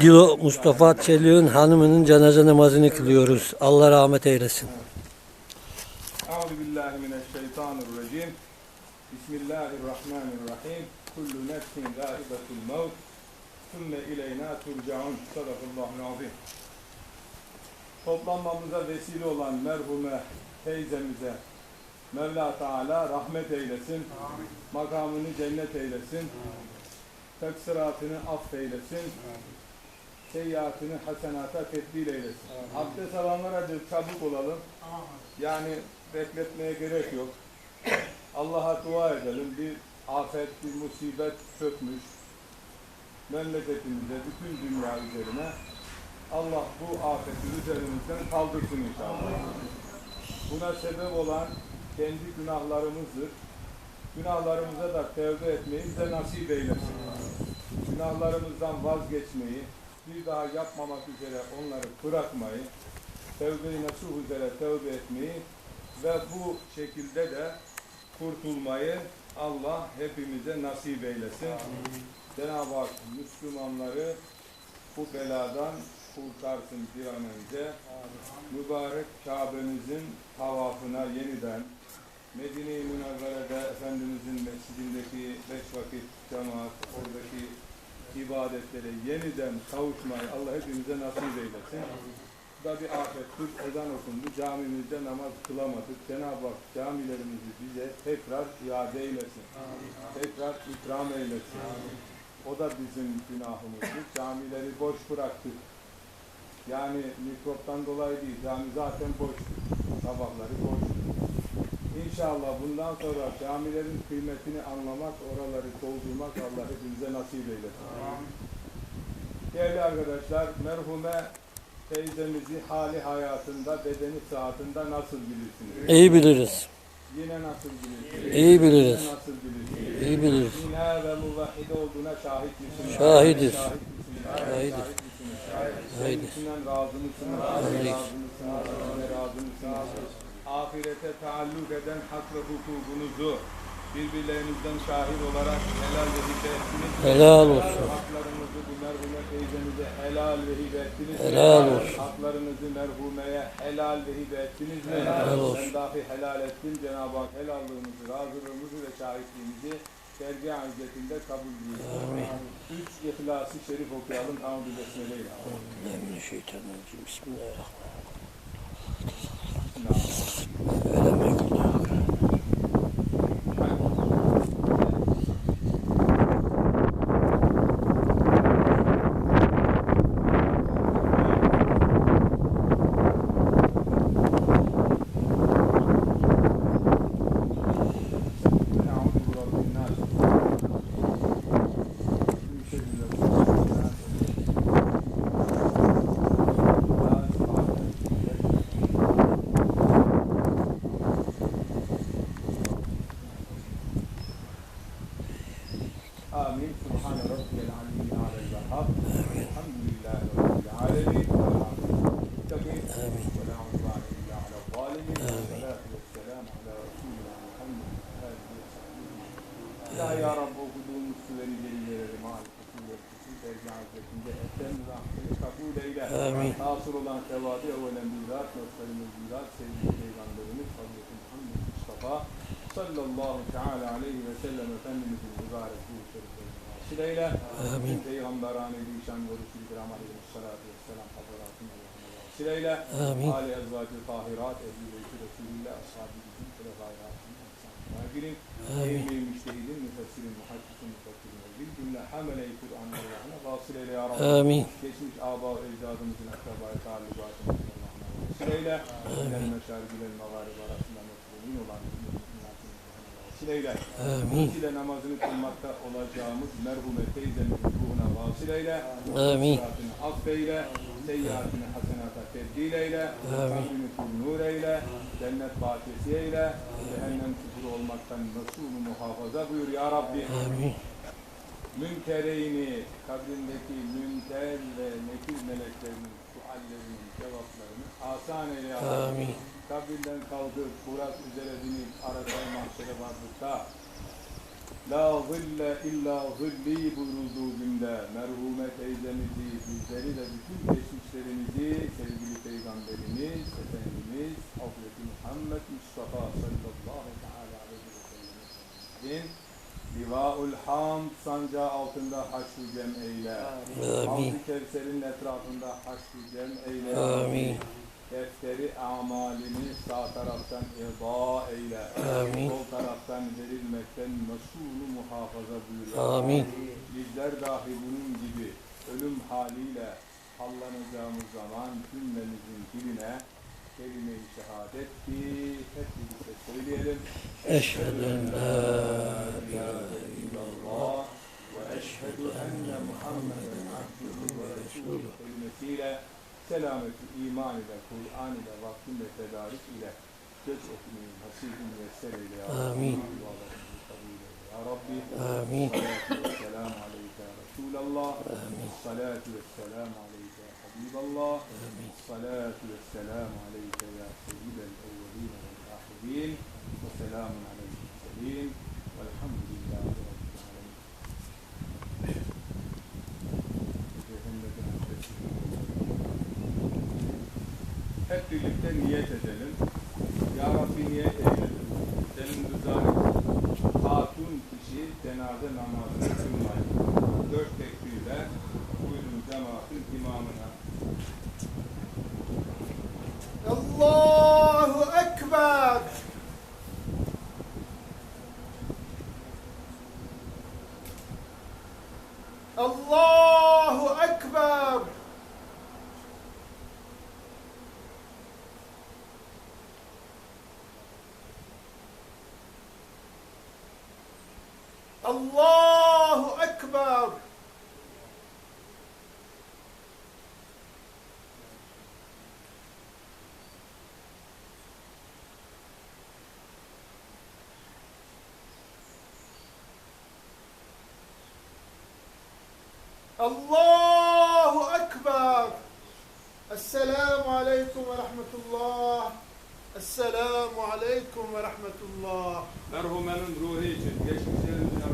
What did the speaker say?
Diyor Mustafa Çelik'in hanımının cenaze namazını kılıyoruz. Allah rahmet eylesin. Euzu billahi mineşşeytanirracim. Bismillahirrahmanirrahim. Kullu nefsin zâibetul mevt. Sümme ileyna turcaun. Sadakallahul azim. Toplanmamıza vesile olan merhume teyzemize Mevla Teala rahmet eylesin. Makamını cennet eylesin. Teksiratını affeylesin. Seyyiatını hasenata tebdil eylesin. Abdest alanlar hadi çabuk olalım. Yani bekletmeye gerek yok. Allah'a dua edelim. Bir afet, bir musibet çökmüş. Memleketimize, bütün dünya üzerine. Allah bu afeti üzerimizden kaldırsın inşallah. Buna sebep olan kendi günahlarımızdır. Günahlarımıza da tevbe etmeyi bize nasip eylesin. Günahlarımızdan vazgeçmeyi, bir daha yapmamak üzere onları bırakmayı, tevbe-i nasuh üzere tevbe etmeyi ve bu şekilde de kurtulmayı Allah hepimize nasip eylesin. Cenab-ı Hak Müslümanları bu beladan kurtarsın bir an önce. Mübarek Kabe'mizin tavafına yeniden Medine-i Münevvere'de Efendimizin mescidindeki beş vakit cemaat, oradaki ibadetlere yeniden kavuşmayı Allah hepimize nasip eylesin. Da bir afettir. Ezan okundu. Camimizde namaz kılamadık. Cenab-ı Hak camilerimizi bize tekrar iade eylesin. Tekrar ikram eylesin. O da bizim günahımızdır. Camileri boş bıraktık. Yani mikroptan dolayı değil. Cami zaten boş. Sabahları boş. İnşallah bundan sonra camilerin kıymetini anlamak, oraları doldurmak Allah hepimize nasip eylesin. Değerli arkadaşlar, merhume teyzemizi hali hayatında, bedeni saatinde nasıl bilirsiniz? İyi biliriz. Yine nasıl bilirsiniz? İyi biliriz. Yine nasıl bilirsiniz? İyi biliriz. Yine ve muvahhide olduğuna şahit misiniz? Şahidiz. Şahit misiniz? Şahidiz. Şahit misiniz? Şahidiz. Kendisinden razı mısınız? Razıyız. Razı mısınız? Size razı mısınız? Ahirete taalluk eden hak ve hukukunuzu birbirlerinizden şahit olarak helal ve hibe ettiniz. Helal olsun. Haklarınızı bu merhume teyzemize helal ve hibe ettiniz. Helal olsun. Haklarınızı merhumeye helal ve hibe ettiniz mi? Helal olsun. Ben dahi helal ettim. Cenab-ı Hak helalliğimizi, razılığımızı ve şahitliğimizi dergâh izzetinde kabul buyursun. Üç İhlas-ı Şerif okuyalım. Euzu besmeleyle. Euzubillahimineşşeytanirracim. Bismillahirrahmanirrahim. No. Hazretinde etten rahmeti kabul eyle. Amin. Hasıl olan sevabı evvelen bizzat, nefslerimiz bizzat, sevgili Peygamberimiz Hazreti Muhammed Mustafa sallallahu teala aleyhi ve sellem Efendimizin mübarek ruhu şeriflerine vasıl eyle. Amin. Peygamberane zişan ve Resul-i Kiram aleyhissalatu vesselam hazaratına vasıl eyle. Amin. Ali ezvacı tahirat, ehli beyti Resulillah, ashabi bizim, şerefai rahatın, Rabbi. Amin. Geçmiş aba ecdadımızın akrabaya taallukatını Allah'ına eyle. Amin. Meşargülen mağarib arasında metrumin olan vasıl eyle. Amin. ile namazını kılmakta olacağımız merhume teyzemizin ruhuna vasıl eyle. Amin. Affeyle. Seyyiatini hasenata tebdil eyle. Kul nur eyle. Cennet bahçesi eyle. Cehennem küfür olmaktan Resulü muhafaza buyur ya Rabbi. Amin. Münkereyni, kabrindeki münker ve nekil meleklerinin suallerinin cevaplarını asan eyle. Amin. Kabrinden kalkıp Burak üzere binip Arasay mahşere vardıkta La zille illa zilli buyurulduğu günde merhume teyzemizi, bizleri ve bütün geçmişlerimizi sevgili Peygamberimiz, Efendimiz Hazreti Muhammed Mustafa sallallahu aleyhi ve sellem'in Livaul Hamd sancağı altında haşr-ı cem eyle. Amin. Kevser'in etrafında haşr-ı cem eyle. Amin. Defteri amalini sağ taraftan eda eyle. Amin. Sol taraftan verilmekten mesulü muhafaza buyur. Amin. Bizler dahi bunun gibi ölüm haliyle hallanacağımız zaman cümlemizin diline kelime-i şehadet ki hep birlikte söyleyelim. Eşhedü en la ilahe illallah ve eşhedü enne Muhammeden abduhu ve resulü kelimesiyle selameti iman ile, Kur'an ile, vaktin ve tedarik ile göç etmeyi nasibini müyesser eyle ya Rabbi. Amin. Ya Rabbi. Amin. Salatu ve selamu aleyke ya Resulallah. Salatu ve selamu aleyke Habiballah. Salatu ve selamu aleyke ya seyyidel evvelin vel ahirin. Ve selamun aleyke murselin. Velhamdülillahi Rabbil alemin. Hep birlikte niyet edelim. Ya Rabbi الله أكبر. الله أكبر. السلام عليكم ورحمة الله. السلام عليكم ورحمة الله. مرحبا من روحي